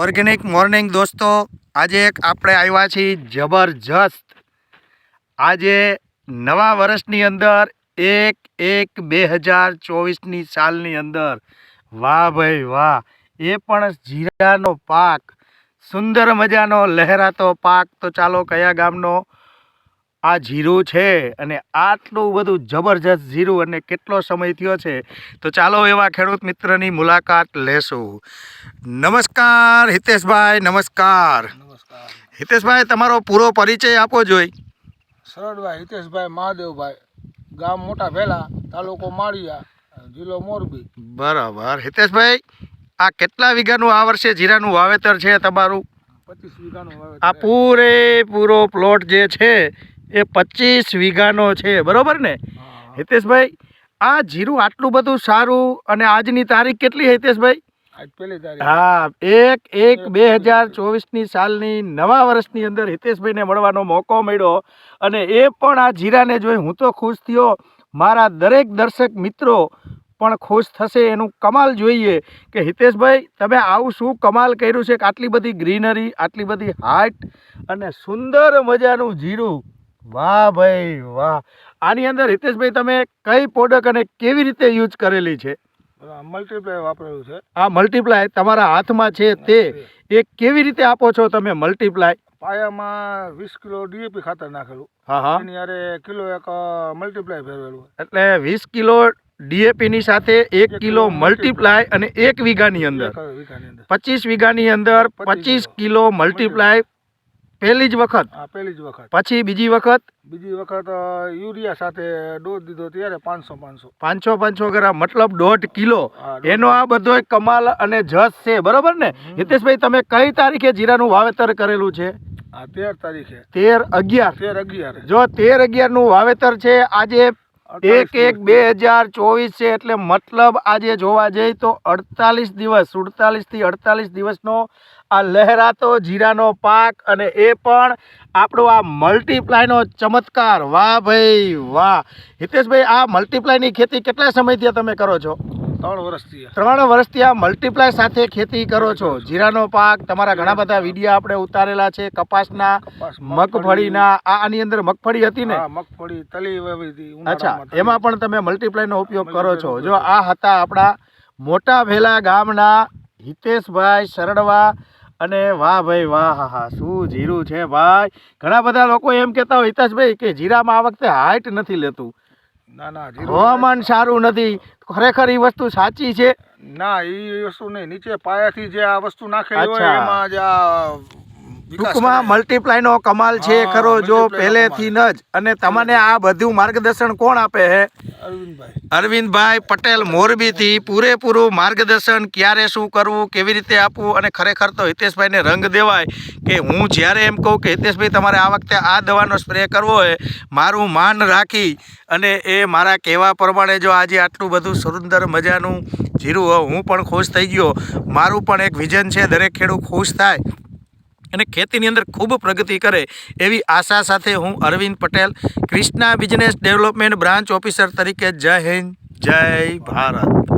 Organic morning દોસ્તો, આજે એક આપણે આવ્યા છીએ જબરજસ્ત. આજે નવા વર્ષની અંદર એક એક બે હજાર ચોવીસની સાલની અંદર. વાહ ભાઈ વાહ, એ પણ જીરાનો પાક. સુંદર મજાનો લહેરાતો પાક. તો ચાલો કયા ગામનો આ જીરું છે અને આટલું બધું જબરજસ્ત જીરું અને કેટલો સમય થયો છે? તો ચાલો એવા ખેડૂત મિત્રની મુલાકાત લેશું. નમસ્કાર હિતેશભાઈ નમસ્કાર. નમસ્કાર. હિતેશભાઈ તમારો પૂરો પરિચય આપો જોઈ. સરળભાઈ હિતેશભાઈ મહાદેવભાઈ. ગામ મોટા ભેલા તાલુકો માળિયા જિલ્લો મોરબી. બરાબર. હિતેશભાઈ આ કેટલા વીઘાનું આ વર્ષે જીરાનું વાવેતર છે તમારું? પચીસ વીઘાનું આ આ પૂરેપૂરો પ્લોટ જે છે એ પચીસ વીઘાનો છે બરોબર ને? હિતેશભાઈ આ જીરું આટલું બધું સારું અને આજની તારીખ કેટલી હિતેશભાઈ? હા એક એક બે હજાર ચોવીસની સાલની નવા વર્ષની અંદર હિતેશભાઈને મળવાનો મોકો મળ્યો અને એ પણ આ જીરાને જોઈ હું તો ખુશ થયો. મારા દરેક દર્શક મિત્રો પણ ખુશ થશે એનું કમાલ જોઈએ કે હિતેશભાઈ તમે આવું શું કમાલ કર્યું છે કે આટલી બધી ગ્રીનરી આટલી બધી હાઇટ અને સુંદર મજાનું જીરું વાહ ભાઈ વાહ. આની અંદર હિતેશભાઈ તમે કઈ પ્રોડક્ટ અને કેવી રીતે યુઝ કરેલી છે? મલ્ટીપ્લાય વાપરેલું છે. આ મલ્ટીપ્લાય તમારા હાથમાં છે તે. એ કેવી રીતે આપો છો તમે મલ્ટીપ્લાય પાયામાં વીસ કિલો ડીએપી ખાતર નાખેલું. હા હા. એની કિલો એક મલ્ટીપ્લાય ફેરવેલું એટલે વીસ કિલો ડીએપીની ની સાથે એક કિલો મલ્ટીપ્લાય અને એક વીઘાની અંદર. એક વીઘાની અંદર. પચીસ વીઘાની અંદર પચીસ કિલો. મલ્ટીપ્લાય પહેલી જ વખત. હા પહેલી જ વખત. પછી બીજી વખત? બીજી વખત યુરિયા સાથે ડોઝ દીધો ત્યારે પાંચસો પાંચસો. પાંચસો પાંચસો ગ્રામ મતલબ દોઢ કિલો. એનો આ બધો કમાલ અને જસ છે બરોબર ને? હિતેશભાઈ તમે કઈ તારીખે જીરાનું વાવેતર કરેલું છે? તેર તારીખે. તેર અગિયાર. તેર અગિયાર. જો તેર અગિયારનું વાવેતર છે આજે એક એક બે હજાર ચોવીસ છે એટલે મતલબ આજે જોવા જઈએ તો અડતાલીસ દિવસ સુડતાલીસથી અડતાલીસ દિવસનો આ લહેરાતો જીરાનો પાક અને એ પણ આપણો આ મલ્ટીપ્લાયનો ચમત્કાર. વાહ ભાઈ વાહ. હિતેશભાઈ આ મલ્ટીપ્લાયની ખેતી કેટલા સમયથી તમે કરો છો? ત્રણ વર્ષથી ત્રણ વર્ષથી આ મલ્ટીપ્લાય સાથે ખેતી કરો છો. જીરાનો પાક તમારા ઘણા બધા વીડિયો આપણે ઉતારેલા છે કપાસના મગફળીના આ આની અંદર મગફળી હતી ને? મગફળી તલી અચ્છા એમાં પણ તમે મલ્ટીપ્લાયનો ઉપયોગ કરો છો. જો આ હતા આપણા મોટા ભેલા ગામના હિતેશભાઈ શરણવા અને વાહ ભાઈ વાહ હા હા શું જીરું છે ભાઈ. ઘણા બધા લોકો એમ કહેતા હોય હિતેશભાઈ કે જીરામાં આ વખતે હાઈટ નથી લેતું. ના ના હવામાન સારું નથી. ખરેખર એ વસ્તુ સાચી છે? ના એ વસ્તુ નહીં નીચે પાયાથી જે આ વસ્તુ નાખેલી હોય એમાં જ આ ટૂંકમાં. મલ્ટીપ્લાયનો કમાલ છે ખરો જો પહેલેથી ન જ. અને તમને આ બધું માર્ગદર્શન કોણ આપે છે અરવિંદભાઈ પટેલ મોરબીથી પૂરેપૂરું માર્ગદર્શન ક્યારે શું કરવું, કેવી રીતે આપવું અને ખરેખર તો હિતેશભાઈને રંગ દેવાય કે હું જ્યારે એમ કહું કે હિતેશભાઈ તમારે આ વખતે આ દવાનો સ્પ્રે કરવો હોય, મારું માન રાખી અને એ મારા કહેવા પ્રમાણે જો આજે આટલું બધું સુંદર મજાનું જીરું હું પણ ખુશ થઈ ગયો. મારું પણ એક વિઝન છે, દરેક ખેડૂત ખુશ થાય. અને ખેતીની અંદર ખૂબ પ્રગતિ કરે એવી આશા સાથે હું Arvind Patel Krishna business development branch officer તરીકે જય હિન્દ, જય ભારત.